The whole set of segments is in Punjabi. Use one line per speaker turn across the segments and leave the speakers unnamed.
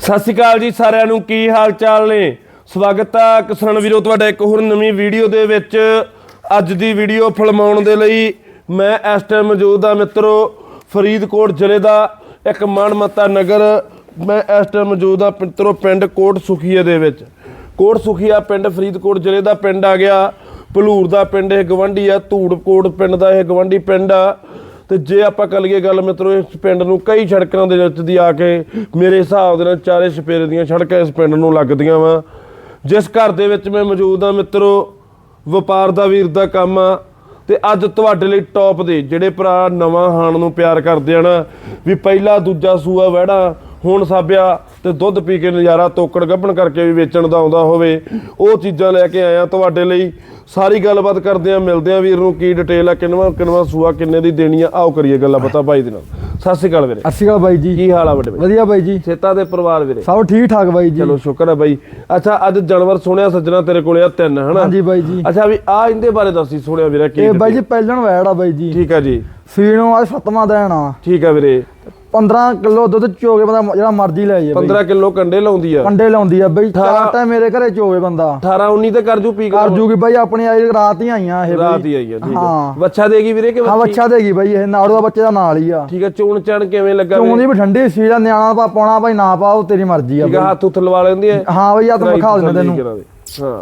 ਸਤਿ ਸ਼੍ਰੀ ਅਕਾਲ ਜੀ ਸਾਰਿਆਂ ਨੂੰ, ਕੀ ਹਾਲ ਚਾਲ ਨੇ? ਸਵਾਗਤ ਆ ਕਿਸਾਨ ਵੀਰੋ, ਤੁਹਾਡਾ ਇੱਕ ਹੋਰ ਨਵੀਂ ਵੀਡੀਓ ਦੇ ਵਿੱਚ। ਅੱਜ ਦੀ ਵੀਡੀਓ ਫਿਲਮਾਉਣ ਦੇ ਲਈ ਮੈਂ ਇਸ ਟਾਈਮ ਮੌਜੂਦ ਆ ਮਿੱਤਰੋ, ਫਰੀਦਕੋਟ ਜ਼ਿਲ੍ਹੇ ਦਾ ਇੱਕ ਮਨਮੱਤਾ ਨਗਰ। ਮੈਂ ਇਸ ਟਾਈਮ ਮੌਜੂਦ ਆ ਮਿੱਤਰੋ, ਪਿੰਡ ਕੋਟ ਸੁਖੀਏ ਦੇ ਵਿੱਚ। ਕੋਟ ਸੁਖੀਆ ਪਿੰਡ, ਫਰੀਦਕੋਟ ਜ਼ਿਲ੍ਹੇ ਦਾ ਪਿੰਡ ਆ ਗਿਆ। ਭਲੂਰ ਦਾ ਪਿੰਡ ਇਹ ਗਵੰਡੀ ਆ, ਧੂੜਕੋਟ ਪਿੰਡ ਦਾ ਇਹ ਗਵੰਡੀ ਪਿੰਡ ਆ। ਤੇ ਜੇ ਆਪਾਂ ਕਰ ਲਈਏ ਗੱਲ ਮਿੱਤਰੋ, ਇਸ ਪਿੰਡ ਨੂੰ ਕਈ ਸੜਕਾਂ ਦੇ ਵਿੱਚ ਦੀ ਆ ਕੇ ਮੇਰੇ ਹਿਸਾਬ ਦੇ ਨਾਲ ਚਾਰੇ ਛਪੇਰੇ ਦੀਆਂ ਸੜਕਾਂ ਇਸ ਪਿੰਡ ਨੂੰ ਲੱਗਦੀਆਂ ਵਾ। ਜਿਸ ਘਰ ਦੇ ਵਿੱਚ ਮੈਂ ਮੌਜੂਦ ਆ ਮਿੱਤਰੋ, ਵਪਾਰ ਦਾ ਵੀਰ ਦਾ ਕੰਮ ਆ ਤੇ ਅੱਜ ਤੁਹਾਡੇ ਲਈ ਟੌਪ ਦੇ ਜਿਹੜੇ ਭਰਾ ਨਵਾਂ ਹਾਣ ਨੂੰ ਪਿਆਰ ਕਰਦੇ ਆ ਨਾ, ਵੀ ਪਹਿਲਾ ਦੂਜਾ ਸੂਆ ਵਹਿੜਾ, ਹੁਣ ਸਾਬਿਆ ਤੇ ਦੁੱਧ ਪੀ ਕੇ ਨਜ਼ਾਰਾ ਤੋਕੜ ਗੱਭਣ ਕਰਕੇ ਵੀ ਵੇਚਣ ਦਾ ਆਉਂਦਾ ਹੋਵੇ ਉਹ ਚੀਜ਼ਾਂ ਲੈ ਕੇ ਆਇਆ ਤੁਹਾਡੇ ਲਈ। ਸਾਰੀ ਗੱਲਬਾਤ ਕਰਦੇ ਆ ਮਿਲਦੇ ਆ ਵੀਰ ਨੂੰ ਕੀ ਡਿਟੇਲ ਆ ਕਿੰਨਵਾ ਕਿੰਨਵਾ ਸੂਆ ਕਿੰਨੇ ਦੀ ਦੇਣੀ ਆ ਆਓ ਕਰੀਏ ਗੱਲਾਂ ਪਤਾ ਭਾਈ ਦੇ ਨਾਲ। ਸਤਿ ਸ਼੍ਰੀ ਅਕਾਲ ਵੀਰੇ।
ਸਤਿ ਸ਼੍ਰੀ ਅਕਾਲ ਬਾਈ ਜੀ।
ਕੀ ਹਾਲ ਆ ਵੱਡੇ
ਵਧੀਆ ਬਾਈ ਜੀ।
ਸੇਤਾ ਦੇ ਪਰਿਵਾਰ ਵੀਰੇ।
ਸਭ ਠੀਕ ਠਾਕ ਬਾਈ ਜੀ।
ਚਲੋ ਸ਼ੁਕਰ ਹੈ ਬਾਈ। ਅੱਛਾ ਅੱਜ ਜਾਨਵਰ ਸੁਣਿਆ ਸੱਜਣਾ ਤੇਰੇ ਕੋਲੇ ਆ ਤਿੰਨ ਹਨਾ?
ਹਾਂਜੀ ਬਾਈ ਜੀ।
ਅੱਛਾ ਵੀ ਆ ਇਹਦੇ ਬਾਰੇ ਦੱਸੀ ਸੁਣਿਆ ਵੀਰੇ ਕੀ
ਇਹ ਬਾਈ ਜੀ ਪਹਿਲਣ ਵੈੜ ਆ ਬਾਈ ਜੀ।
ਠੀਕ ਆ ਜੀ।
ਸੀਣੋਂ ਅੱਜ ਸੱਤਵਾਂ ਦਿਨ ਆ।
ਠੀਕ ਆ ਵੀਰੇ।
15 ਕਿਲੋ ਦੁੱਧ ਚੋਗੇ ਬੰਦਾ ਜਿਹੜਾ ਮਰਜ਼ੀ ਲੈ ਬਾਈ
15 ਕਿਲੋ ਕੰਡੇ ਲਾਉਂਦੀ ਆ।
ਕੰਡੇ ਲਾਉਂਦੀ ਆ ਬਾਈ ਚਾਰ ਟਾਈਮ ਮੇਰੇ ਘਰੇ ਚੋਗੇ ਬੰਦਾ।
18 19 ਤੇ ਕਰ ਜੂ ਪੀ
ਕਰ। ਜੂਗੀ ਬਾਈ ਆਪਣੀ ਆਈ ਰਾਤ ਹੀ ਆਈਆਂ ਇਹ
ਰਾਤ ਹੀ ਆਈ ਆ ਠੀਕ ਆ।
ਹਾਂ।
ਬੱਚਾ ਦੇਗੀ ਵੀਰੇ ਕਿ
ਹਾਂ
ਬੱਚੀ?
ਦੇਗੀ ਬਾਈ ਇਹ ਨਾੜੂ ਦਾ ਬੱਚੇ ਦਾ ਨਾਲ ਹੀ ਆ।
ਠੀਕ ਆ ਚੋਣ ਚਣ ਕਿਵੇਂ ਲੱਗਾ
ਚੋਂ
ਵੀਰੇ?
ਦੀ ਵੀ ਠੰਡੀ ਸੀ ਦਾ ਨਿਆਣਾ ਪਾ ਪਾਉਣਾ ਬਾਈ ਨਾ ਪਾਓ ਤੇਰੀ ਮਰਜ਼ੀ ਆ
ਠੀਕ ਆ। ਹੱਥ ਉੱਥ ਲਵਾ ਲੈਂਦੀ ਆ।
ਹਾਂ ਬਾਈ
ਕਰਾਈ
ਵਿਖਾ ਦਿੰਦਾ ਤੈਨੂੰ।
ਹਾਂ।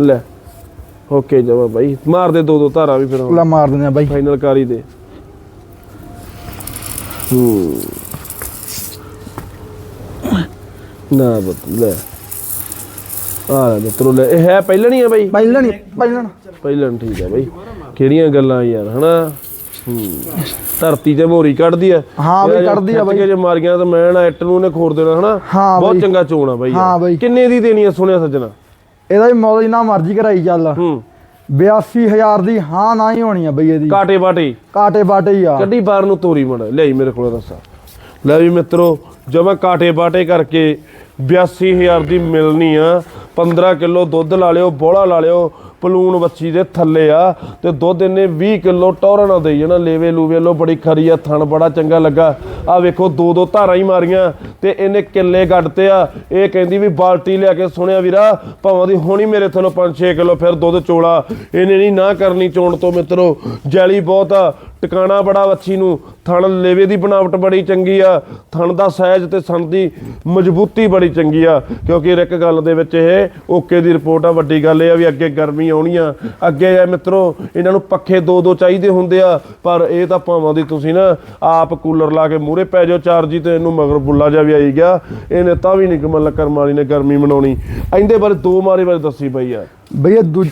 ਲੈ। ਓਕੇ ਜਵਾ ਬਾਈ। ਮਾਰ ਦੇ ਦੋ ਦੋ ਧਾਰਾ ਵੀ ਫਿਰ ਹੁਣ।
ਲੈ ਮਾਰ ਦਿੰਦੇ ਆ ਬਾਈ।
ਫਾਈਨਲ ਕਰ ਹੀ ਦੇ। ਹੂੰ। ਨਾ ਬਤ ਲੈ। ਆ ਲੈ ਮਿੱਤਰੋ ਲੈ। ਇਹ ਹੈ ਪਹਿਲਾਂ ਨਹੀਂ ਆ ਬਾਈ?
ਪਹਿਲਣ ਪਹਿਲਣ।
ਪਹਿਲਾਂ ਠੀਕ ਆ ਬਾਈ। ਕਿਹੜੀਆਂ ਗੱਲਾਂ ਯਾਰ ਹਨਾ? ਹੂੰ। ਧਰਤੀ ਤੇ ਮੋਰੀ ਕੱਢਦੀ ਆ।
ਹਾਂ ਬਈ, ਕੱਢਦੀ ਆ ਬਈ।
ਜੇ ਮਾਰੀਆਂ ਤਾਂ ਮੈਂ ਨਾ ਇੱਟ ਨੂੰ ਨੇ ਖੋਰ ਦੇਣਾ ਹਨਾ?
ਹਾਂ
ਬਹੁਤ
ਬਈ।
ਚੰਗਾ ਚੋਣ ਆ ਬਾਈ ਯਾਰ।
ਹਾਂ ਬਈ।
ਕਿੰਨੇ ਦੀ ਦੇਣੀ ਆ ਸੁਣਿਆ ਸੱਜਣਾ?
ਇਹਦਾ ਵੀ ਮੁੱਲ ਜਿੰਨਾ ਮਰਜ਼ੀ ਕਰਾਈ ਚੱਲ।
ਹੂੰ।
82000 ਦੀ ਹਾਂ ਨਾ ਹੀ ਹੋਣੀ ਆ ਬਈ ਇਹਦੀ।
ਕਾਟੇ ਬਾਟੇ।
ਕਾਟੇ ਬਾਟੇ ਹੀ ਆ।
ਕੱਢੀ ਬਾਹਰ ਨੂੰ ਤੋਰੀ ਮੜ। ਲਿਆਈ ਮੇਰੇ ਕੋਲ ਦੱਸਾਂ ਲੈ ਵੀ ਮਿੱਤਰੋ ਜਮਾ ਕਾਟੇ ਬਾਟੇ ਕਰਕੇ 82000 ਦੀ ਮਿਲਣੀ ਆ। 15 ਕਿਲੋ ਦੁੱਧ ਲਾ ਲਿਓ ਬੋਲਾ ਲਾ ਲਿਓ। ਪਲੂਣ ਬੱਚੀ ਦੇ ਥੱਲੇ ਆ ਤੇ ਦੁੱਧ ਇਹਨੇ 20 ਕਿਲੋ ਟੌਰਾਂ ਨਾਲ ਦੇਈ ਜਾਣਾ, ਲੇਵੇ ਲੂਵੇ ਲੋ, ਬੜੀ ਖਰੀ ਆ, ਥਣ ਬੜਾ ਚੰਗਾ ਲੱਗਾ। ਆ ਵੇਖੋ, ਦੋ ਦੋ ਧਾਰਾਂ ਹੀ ਮਾਰੀਆਂ ਤੇ ਇਹਨੇ ਕਿੱਲੇ ਗੱਡਤੇ ਆ। ਇਹ ਕਹਿੰਦੀ ਵੀ ਬਾਲਟੀ ਲਿਆ ਕੇ ਸੁਣਿਆ ਵੀਰਾ, ਭਾਵਾਂ ਦੀ ਹੋਣੀ ਮੇਰੇ ਥੱਲੋਂ 5-6 ਕਿਲੋ, ਫਿਰ ਦੁੱਧ ਚੋਲਾ। ਇਹਨੇ ਨਹੀਂ ਨਾ ਕਰਨੀ ਚੋਣ ਤੋਂ ਮਿੱਤਰੋ, ਜੈਲੀ ਬਹੁਤ ਆ। ਟਿਕਾਣਾ ਬੜਾ ਵੱਛੀ ਨੂੰ। ਥਣ ਲੇਵੇ ਦੀ ਬਣਾਵਟ ਬੜੀ ਚੰਗੀ ਆ। ਥਣ ਦਾ ਸਾਈਜ਼ ਤੇ ਸਣ ਦੀ ਮਜ਼ਬੂਤੀ ਬੜੀ ਚੰਗੀ ਆ। ਕਿਉਂਕਿ ਇੱਕ ਗੱਲ ਦੇ ਵਿੱਚ ਇਹ ਓਕੇ ਦੀ ਰਿਪੋਰਟ ਆ ਵੱਡੀ ਗੱਲ ਇਹ ਆ ਵੀ ਅੱਗੇ ਗਰਮੀ ਆਉਣੀ ਆ। ਅੱਗੇ ਆ ਮਿੱਤਰੋ ਇਹਨਾਂ ਨੂੰ ਪੱਖੇ ਦੋ ਦੋ ਚਾਹੀਦੇ ਹੁੰਦੇ ਆ। ਪਰ ਇਹ ਤਾਂ ਭਾਵਾਂ ਦੀ ਤੁਸੀਂ ਨਾ ਆਪ ਕੂਲਰ ਲਾ ਕੇ ਮੂਹਰੇ ਪੈ ਜਾਓ ਚਾਰ ਜੀ ਤੇ ਇਹਨੂੰ ਮਗਰ ਬੁੱਲਾ ਜਾ ਵੀ ਆਈ ਗਿਆ। ਇਹਨੇ ਤਾਂ ਵੀ ਨਹੀਂ ਕਮਲ ਕਰਮ ਵਾਲੀ ਨੇ ਗਰਮੀ ਮਨਾਉਣੀ। ਇਹਦੇ ਬਾਰੇ ਦੋ ਮਾਰੇ ਬਾਰੇ ਦੱਸੀ ਬਈ ਯਾਰ
ਬਈ ਇਹ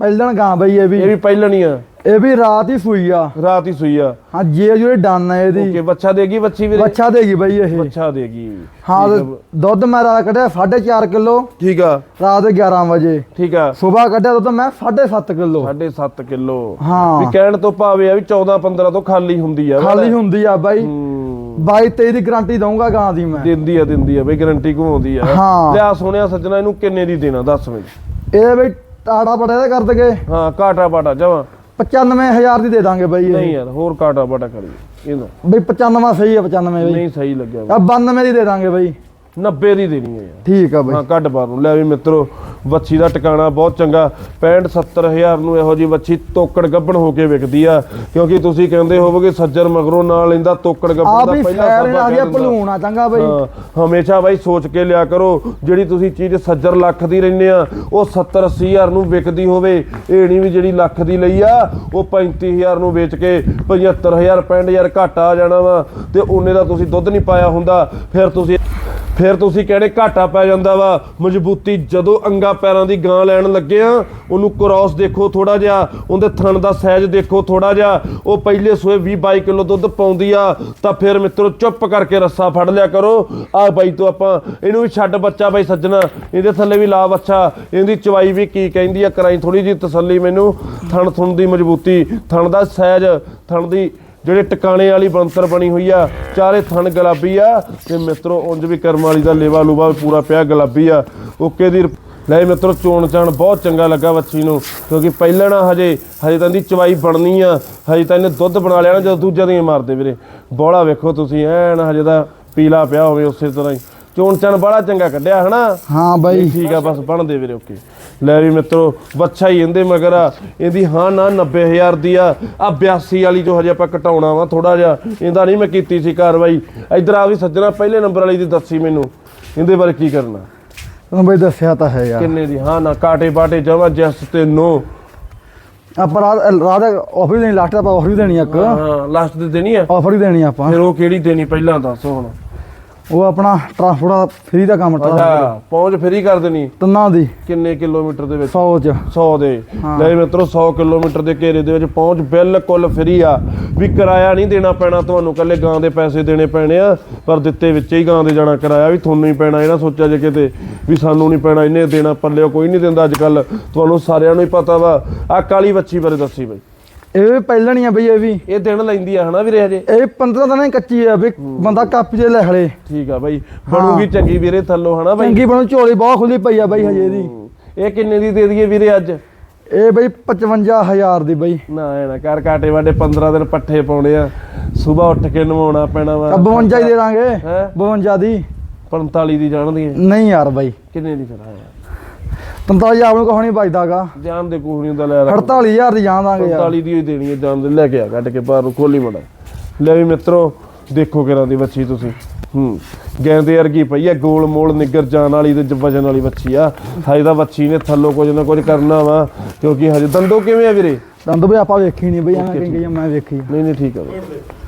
ਪਹਿਲਣ ਗਾਂ ਬਈ ਇਹ
ਇਹ
ਵੀ
ਵੀ ਪਹਿਲਾਂ ਨਹੀਂ ਆ।
ਇਹ ਵੀ ਰਾਤ ਹੀ ਸੂਈ ਆ।
ਰਾਤ ਹੀ ਸੂਈ ਆ।
ਹਾਂ ਜੇ ਜਿਹੜੇ ਡਨ ਆ ਇਹਦੀ।
ਓਕੇ ਬੱਚਾ ਦੇਗੀ ਬੱਚੀ ਵੀਰੇ?
ਬੱਚਾ ਦੇਗੀ ਬਈ ਇਹ।
ਬੱਚਾ ਦੇਗੀ।
ਹਾਂ ਦੁੱਧ ਮੈਂ ਰਾਤ ਕੱਢਿਆ 4.5 ਕਿਲੋ।
ਠੀਕ ਆ।
ਰਾਤ ਦੇ 11 ਵਜੇ।
ਠੀਕ ਆ।
ਸਵੇਰ ਕੱਢਿਆ ਦੁੱਧ ਮੈਂ 7.5 ਕਿਲੋ।
7.5 ਕਿਲੋ।
ਹਾਂ।
ਵੀ ਕਹਿਣ ਤੋਂ ਭਾਵੇਂ ਆ ਵੀ 14 15 ਤੋਂ ਖਾਲੀ ਹੁੰਦੀ ਆ।
ਖਾਲੀ ਹੁੰਦੀ ਆ ਬਾਈ।
ਹੂੰ,
22 23 ਦੀ ਗਾਰੰਟੀ ਦਊਂਗਾ ਗਾਂ ਦੀ ਮੈਂ।
ਦਿੰਦੀ ਆ ਦਿੰਦੀ ਆ ਬਈ ਗਾਰੰਟੀ ਘੁਮਾਉਂਦੀ ਆ?
ਹਾਂ।
ਲਿਆ ਸੋਹਣਿਆ ਸੱਜਣਾ ਇਹਨੂੰ ਕਿੰਨੇ ਦੀ ਦੇਣਾ? ਦੱਸ ਮੈਨੂੰ।
ਇਹਦੇ ਬਈ ਟਾੜਾ ਪਟੇ ਦੇ ਕਰ ਦਗੇ।
ਹਾਂ ਕਾਟਾ ਬਾਟਾ ਜਮਾ
95000 ਦੀ ਦੇ ਦਾਂਗੇ ਬਾਈ ਇਹ।
ਨਹੀਂ ਯਾਰ ਹੋਰ ਕਾਟਾ ਬਾਟਾ ਕਰੀਏ। ਇਹਦਾ
ਬਈ 95 ਸਹੀ ਆ 95 ਬਈ।
ਨਹੀਂ ਸਹੀ ਲੱਗਿਆ।
ਆ 92 ਦੀ ਦੇ ਦਾਂਗੇ ਬਾਈ।
90 ਦੀ ਦੇਣੀ ਹੈ ਯਾਰ।
ਠੀਕ ਆ ਬਾਈ।
ਹਾਂ ਕੱਢ ਬਾਹਰ ਨੂੰ। ਲੈ ਵੀ ਮਿੱਤਰੋ ਵੱਛੀ ਦਾ ਟਿਕਾਣਾ ਬਹੁਤ ਚੰਗਾ। 65 70000 ਨੂੰ ਇਹੋ ਜੀ ਵੱਛੀ ਤੋਕੜ ਗੱਬਣ ਹੋ ਕੇ ਵਿਕਦੀ ਆ। ਕਿਉਂਕਿ ਤੁਸੀਂ ਕਹਿੰਦੇ ਹੋਵੋਗੇ ਸੱਜਰ ਮਗਰੋਂ ਨਾਲ ਲੈਂਦਾ ਤੋਕੜ
ਆ
ਗੱਬਣ ਦਾ
ਵੀ
ਪਹਿਲਾ
ਫੈਰ ਆ ਗਿਆ। ਭਲੂਣਾ ਚੰਗਾ ਬਾਈ।
ਹਾਂ, ਹਮੇਸ਼ਾ ਬਾਈ ਸੋਚ ਕੇ ਲਿਆ ਕਰੋ ਜਿਹੜੀ ਤੁਸੀਂ ਚੀਜ਼ ਸੱਜਰ ਲੱਖ ਦੀ ਲੈਂਦੇ ਆ ਉਹ 70 80000 ਨੂੰ ਵਿਕਦੀ ਹੋਵੇ। ਇਹ ਨਹੀਂ ਵੀ ਜਿਹੜੀ ਲੱਖ ਦੀ ਲਈ ਆ ਉਹ 35000 ਨੂੰ ਵੇਚ ਕੇ 75000 65000 ਘਾਟਾ ਆ ਜਾਣਾ ਵਾ। ਤੇ ਉਹਨੇ ਦਾ ਤੁਸੀਂ ਦੁੱਧ ਨਹੀਂ ਪਾਇਆ ਹੁੰਦਾ ਫਿਰ ਤੁਸੀਂ ਫਿਰ ਤੁਸੀਂ ਕਹਿੰਦੇ ਘਾਟਾ ਪੈ ਜਾਂਦਾ ਵਾ? ਮਜ਼ਬੂਤੀ ਜਦੋਂ ਅੰਗਾ ਪੈਰਾਂ ਦੀ ਗਾਂ ਲੈਣ ਲੱਗੇ ਆ, ਉਹਨੂੰ ਕ੍ਰਾਸ ਦੇਖੋ ਥੋੜਾ ਜਿਹਾ, ਉਹਦੇ ਥਣ ਦਾ ਸਾਈਜ਼ ਦੇਖੋ ਥੋੜਾ ਜਿਹਾ। ਉਹ ਪਹਿਲੇ ਸੋਏ 20 22 ਕਿਲੋ ਦੁੱਧ ਪਾਉਂਦੀ ਆ, ਤਾਂ ਫਿਰ ਮਿੱਤਰੋ ਚੁੱਪ ਕਰਕੇ ਰੱਸਾ ਫੜ ਲਿਆ ਕਰੋ। ਆ ਬਾਈ ਤੋਂ ਆਪਾਂ ਇਹਨੂੰ ਵੀ ਛੱਡ ਬੱਚਾ ਬਾਈ ਸੱਜਣਾ। ਇਹਦੇ ਥੱਲੇ ਵੀ ਲਾ ਬੱਚਾ। ਇਹਦੀ ਚਵਾਈ ਵੀ ਕੀ ਕਹਿੰਦੀ ਆ, ਕਰਾਈ ਥੋੜੀ ਜੀ ਤਸੱਲੀ ਮੈਨੂੰ। ਥਣ ਥਣ ਦੀ ਮਜ਼ਬੂਤੀ, ਥਣ ਦਾ ਸਾਈਜ਼ ਥਣ ਦੀ ਜਿਹੜੇ ਟਿਕਾਣੇ ਵਾਲੀ ਬੰਤਰ ਬਣੀ ਹੋਈ ਆ ਚਾਰੇ ਥਣ ਗੁਲਾਬੀ ਆ ਤੇ ਮਿੱਤਰੋ ਉਂਝ ਵੀ ਕਰਮ ਵਾਲੀ ਦਾ ਲੇਵਾ ਲੂਵਾ ਪੂਰਾ ਪਿਆ ਗੁਲਾਬੀ ਆ। ਓਕੇ ਦੀ ਲੈ ਮਿੱਤਰੋ ਚੋਣ ਚਾਣ ਬਹੁਤ ਚੰਗਾ ਲੱਗਾ ਬੱਚੀ ਨੂੰ ਕਿਉਂਕਿ ਪਹਿਲਾਂ ਨਾ ਹਜੇ ਹਜੇ ਤਾਂ ਦੀ ਚਵਾਈ ਬਣਨੀ ਆ ਹਜੇ ਤਾਂ ਇਹਨੇ ਦੁੱਧ ਬਣਾ ਲਿਆ ਨਾ ਜਦੋਂ ਦੂਜਾ ਦੀਆਂ ਮਾਰਦੇ ਵੀਰੇ। ਬੋਲਾ ਵੇਖੋ ਤੁਸੀਂ ਐਨ ਹਜੇ ਦਾ ਪੀਲਾ ਪਿਆ ਹੋਵੇ ਉਸੇ ਤਰ੍ਹਾਂ ਹੀ। ਚੋਣ ਚਣ ਬੜਾ ਚੰਗਾ ਕੱਢਿਆ ਹਨਾ?
ਹਾਂ ਬਾਈ।
ਠੀਕ ਆ ਬਸ ਬਣਦੇ ਵੀਰੇ ਓਕੇ। ਲੈ ਵੀ ਮਿੱਤਰੋ ਬੱਚਾ ਹੀ ਇਹਦੇ ਮਗਰ ਆ। ਇਹਦੀ ਹਾਂ ਨਾ 90000 ਦੀ ਆ। ਆ 82 ਵਾਲੀ ਤੋਂ ਹਜੇ ਆਪਾਂ ਘਟਾਉਣਾ ਵਾ ਥੋੜਾ ਜਿਹਾ। ਇਹਦਾ ਨਹੀਂ ਮੈਂ ਕੀਤੀ ਸੀ ਕਾਰਵਾਈ। ਇਧਰ ਆ ਵੀ ਸੱਜਣਾ ਪਹਿਲੇ ਨੰਬਰ ਵਾਲੀ ਦੀ ਦੱਸੀ ਮੈਨੂੰ। ਇਹਦੇ ਬਾਰੇ ਕੀ ਕਰਨਾ?
ਤੁਹਾਨੂੰ ਬਾਈ ਦੱਸਿਆ ਤਾਂ ਹੈ ਯਾਰ।
ਕਿੰਨੇ ਦੀ? ਹਾਂ ਨਾ ਕਾਟੇ ਬਾਟੇ ਜਮਾ ਜੈਸ ਤੇ ਨੋ।
ਆਪਾਂ ਰਾਤ ਆਫਰ ਹੀ ਦੇਣੀ ਲਾਸਟ ਆਪਾਂ ਆਫਰ ਹੀ ਦੇਣੀ ਇੱਕ।
ਹਾਂ ਲਾਸਟ ਦੇ ਦੇਣੀ ਆ।
ਆਫਰ ਹੀ ਦੇਣੀ ਆਪਾਂ।
ਫਿਰ ਉਹ ਕਿਹੜੀ ਦੇਣੀ ਪਹਿਲਾਂ ਦੱਸ ਹੁਣ।
ਉਹ ਆਪਣਾ ਟਰਾਂਸਪੋਰਟ ਫ੍ਰੀ ਦਾ ਕੰਮ ਟਰਾਂਸਪੋਰਟ
ਅੱਛਾ ਪਹੁੰਚ ਫਰੀ ਕਰ ਦੇਣੀ?
ਤਿੰਨਾਂ ਦੀ।
ਕਿੰਨੇ ਕਿਲੋਮੀਟਰ ਦੇ ਵਿੱਚ?
100 ਚ।
100 ਦੇ। ਲੈ ਮਿੱਤਰੋ 100 ਕਿਲੋਮੀਟਰ ਦੇ ਘੇਰੇ ਦੇ ਵਿੱਚ ਪਹੁੰਚ ਬਿਲਕੁਲ ਫ੍ਰੀ ਆ। ਵੀ ਕਿਰਾਇਆ ਨਹੀਂ ਦੇਣਾ ਪੈਣਾ ਤੁਹਾਨੂੰ ਕੱਲੇ ਗਾਂ ਦੇ ਪੈਸੇ ਦੇਣੇ ਪੈਣੇ ਆ ਪਰ ਦਿੱਤੇ ਵਿੱਚ ਹੀ ਗਾਂ ਦੇ ਜਾਣਾ ਕਿਰਾਇਆ ਵੀ ਤੁਹਾਨੂੰ ਹੀ ਪੈਣਾ ਇਹ ਨਾ ਸੋਚਿਆ ਜੇ ਕਿਤੇ ਵੀ ਸਾਨੂੰ ਨਹੀਂ ਪੈਣਾ ਇਹਨੇ ਦੇਣਾ ਪੱਲਿਓ ਕੋਈ ਨਹੀਂ ਦਿੰਦਾ ਅੱਜ ਕੱਲ ਤੁਹਾਨੂੰ ਸਾਰਿਆਂ ਨੂੰ ਹੀ ਪਤਾ ਵਾ। ਆ ਕਾਲੀ ਬੱਚੀ ਬਾਰੇ ਦੱਸੀ ਬਈ।
ਇਹ ਵੀ ਪਹਿਲਣੀ ਆ ਬਈ ਇਹ ਵੀ।
ਇਹ ਦਿਨ ਲੈਂਦੀ ਆ ਹਨਾ ਵੀਰੇ ਹਜੇ?
ਇਹ 15 ਦਿਨਾਂ ਦੀ ਕੱਚੀ ਆ ਵੀ ਬੰਦਾ ਕਾਪੀ ਤੇ ਲੈ ਖਲੇ
ਠੀਕ ਆ ਬਾਈ ਬਣੂਗੀ ਚੰਗੀ ਵੀਰੇ ਥੱਲੋਂ ਹਨਾ ਬਾਈ?
ਚੰਗੀ ਬਣੂ ਝੋਲੀ ਬਹੁਤ ਖੁੱਲੀ ਪਈ ਆ ਬਾਈ ਹਜੇ ਦੀ
ਇਹ ਕਿੰਨੇ ਦੀ ਦੇ ਦਈਏ ਵੀਰੇ ਅੱਜ?
ਇਹ ਬਈ 55000 ਦੀ ਬਈ।
ਨਾ ਐ ਨਾ ਕਰ ਕਾਟੇ ਵਾਡੇ 15 ਦਿਨ ਪੱਠੇ ਪਾਉਣੇ ਆ। ਸਵੇਰ ਉੱਠ ਕੇ ਨਵਾਉਣਾ ਪੈਣਾ ਵਾ।
52 ਹੀ ਦੇ ਦਾਂਗੇ
ਹੈਂ?
52 ਦੀ।
45 ਦੀ ਜਾਣਦੀ
ਨਹੀਂ ਯਾਰ ਬਾਈ।
ਕਿੰਨੇ ਦੀ ਫਿਰ ਆਇਆ?
45000 ਨੂੰ ਕੋਹ ਨਹੀਂ ਬਚਦਾਗਾ।
ਜਾਨ ਦੇ ਕੋਹ ਨਹੀਂ ਹੁੰਦਾ ਲੈ ਰੱਖ।
48000 ਦੀ ਜਾਣ ਦਾਂਗੇ ਯਾਰ।
45 ਦੀ ਹੀ ਦੇਣੀ ਹੈ ਜਾਨ ਦੇ ਲੈ ਕੇ ਆ ਕੱਢ ਕੇ ਬਾਹਰ ਖੋਲੀ ਮੜਾ। ਲੈ ਵੀ ਮਿੱਤਰੋ ਦੇਖੋ ਕਿਰਾਂ ਦੀ ਬੱਚੀ ਤੁਸੀਂ। ਹੂੰ ਗੈਂਦੇ ਵਰਗੀ ਪਈ ਆ ਗੋਲ ਮੋਲ ਨਿੱਗਰ ਜਾਨ ਵਾਲੀ ਤੇ ਵਜਨ ਵਾਲੀ ਬੱਚੀ ਆ। ਹਜੇ ਤਾਂ ਬੱਚੀ ਨੇ ਥੱਲੋਂ ਕੁਝ ਨਾ ਕੁਝ ਕਰਨਾ ਵਾ ਕਿਉਂਕਿ ਹਜੇ ਦੰਦੋ ਕਿਵੇਂ ਆ ਵੀਰੇ?
ਦੰਦ ਬਈ ਆਪਾਂ ਵੇਖੀ ਨਹੀਂ ਬਈ ਐਵੇਂ ਕਹਿੰਗੇ ਮੈਂ ਵੇਖੀ।
ਨਹੀਂ ਨਹੀਂ ਠੀਕ ਆ ਬਾਈ।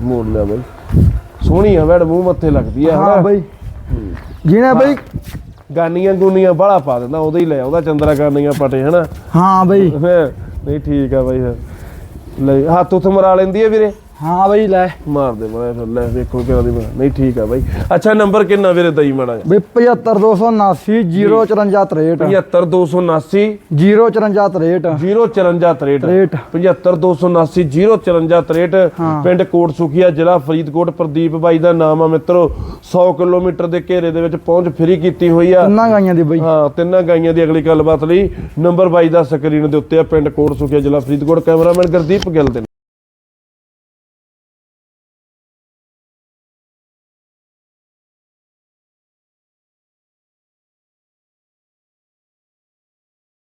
ਮੋੜ ਲਿਆ ਬਾਈ। ਸੋਹਣੀ ਆ ਵੈੜ ਮੂੰਹ ਮੱਥੇ ਲੱਗਦੀ ਆ
ਹਾਂ? ਬਈ। ਜਿਹਨੇ ਬਈ
ਗਾਨੀਆਂ ਗੂਨੀਆਂ ਬਾਹਲਾ ਪਾ ਦਿੰਦਾ ਉਹਦਾ ਹੀ ਲੈ ਆਉਂਦਾ ਚੰਦਰਾ ਗਾਨੀਆਂ ਪਟੇ ਹਨਾ?
ਹਾਂ ਬਈ।
ਨਹੀਂ ਠੀਕ ਆ ਬਾਈ ਫਿਰ। ਲੈ ਹੱਥ ਉੱਥੇ ਮਰਾ ਲੈਂਦੀ ਆ ਵੀਰੇ?
ਹਾਂ ਬਈ ਲੈ।
ਮਾਰ ਦੇ ਮੈਂ ਫਿਰ ਲੈ ਵੇਖੋ ਕਿਹੜਾ ਦੀ ਬਣਾ ਨਹੀਂ ਠੀਕ ਆ ਬਾਈ। ਅੱਛਾ ਨੰਬਰ ਕਿੰਨਾ ਵੀਰੇ ਦਈ ਮਾੜਾ
ਬਈ 75279 05463
75279
05463
05463
ਰੇਟ
75279 05463
ਹਾਂ।
ਪਿੰਡ ਕੋਟ ਸੁਖੀਆ ਜ਼ਿਲ੍ਹਾ ਫਰੀਦਕੋਟ ਪ੍ਰਦੀਪ ਬਾਈ ਦਾ ਨਾਮ ਆ ਮਿੱਤਰੋ। 100 ਕਿਲੋਮੀਟਰ ਦੇ ਘੇਰੇ ਦੇ ਵਿੱਚ ਪਹੁੰਚ ਫਰੀ ਕੀਤੀ ਹੋਈ ਆ।
ਤਿੰਨਾਂ ਗਾਈਆਂ ਦੀ ਬਈ।
ਹਾਂ ਤਿੰਨਾਂ ਗਾਈਆਂ ਦੀ ਅਗਲੀ ਗੱਲਬਾਤ ਲਈ ਨੰਬਰ ਬਾਈ ਦਾ ਸਕਰੀਨ ਦੇ ਉੱਤੇ ਆ ਪਿੰਡ ਕੋਟ ਸੁਖੀਆ ਜ਼ਿਲ੍ਹਾ ਫਰੀਦਕੋਟ ਕੈਮਰਾਮੈਨ ਗੁਰਦੀਪ ਗਿੱਲ ਦੇ